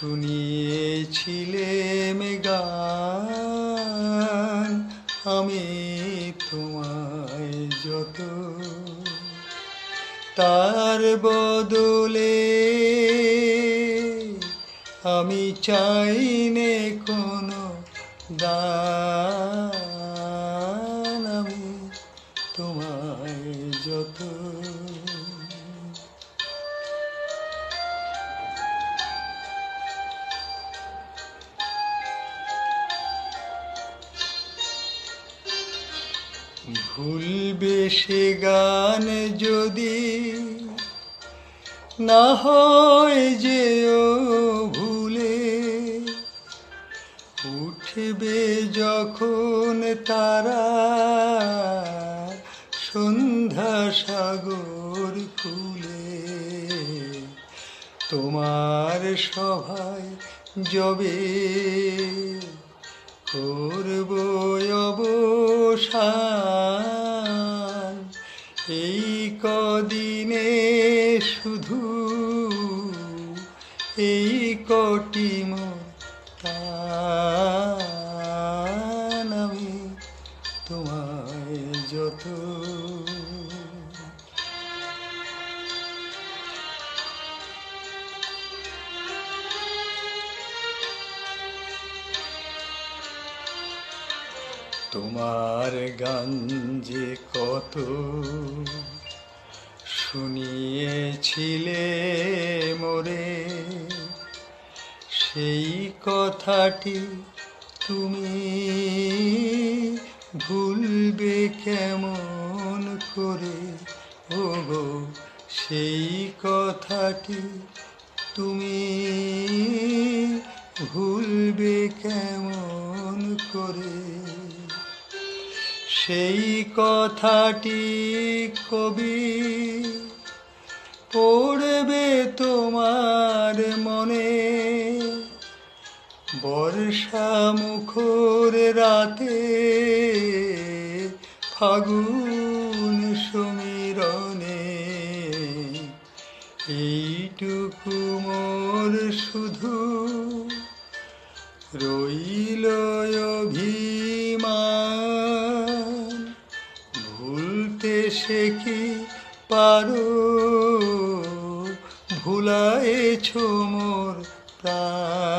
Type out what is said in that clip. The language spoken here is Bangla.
শুনিয়েছিলেম গান আমি তোমায় যত। তার বদলে আমি চাইনে কোনো দান। ভুলবে সে গান যদি না হয় যে ও ভুলে, উঠবে যখন তারা সন্ধ্যা সাগর খুলে। তোমার সভায় যবে করব অবসান এই কদিনে শুধু এই কটি আমি তোমায় যত তোমার গান যে কত শুনিয়েছিলে মোরে? সেই কথাটি তুমি ভুলবে কেমন করে? ও গো সেই কথাটি তুমি ভুলবে কেমন করে? সেই কথাটি কবি পড়বে তোমার মনে। বর্ষা মুখর রাতে ফাগুন সমীরণে এইটুকু মোর শুধু রইল অভিমান। সে কি পারো? ভুলায়েছ মোর প্রাণ।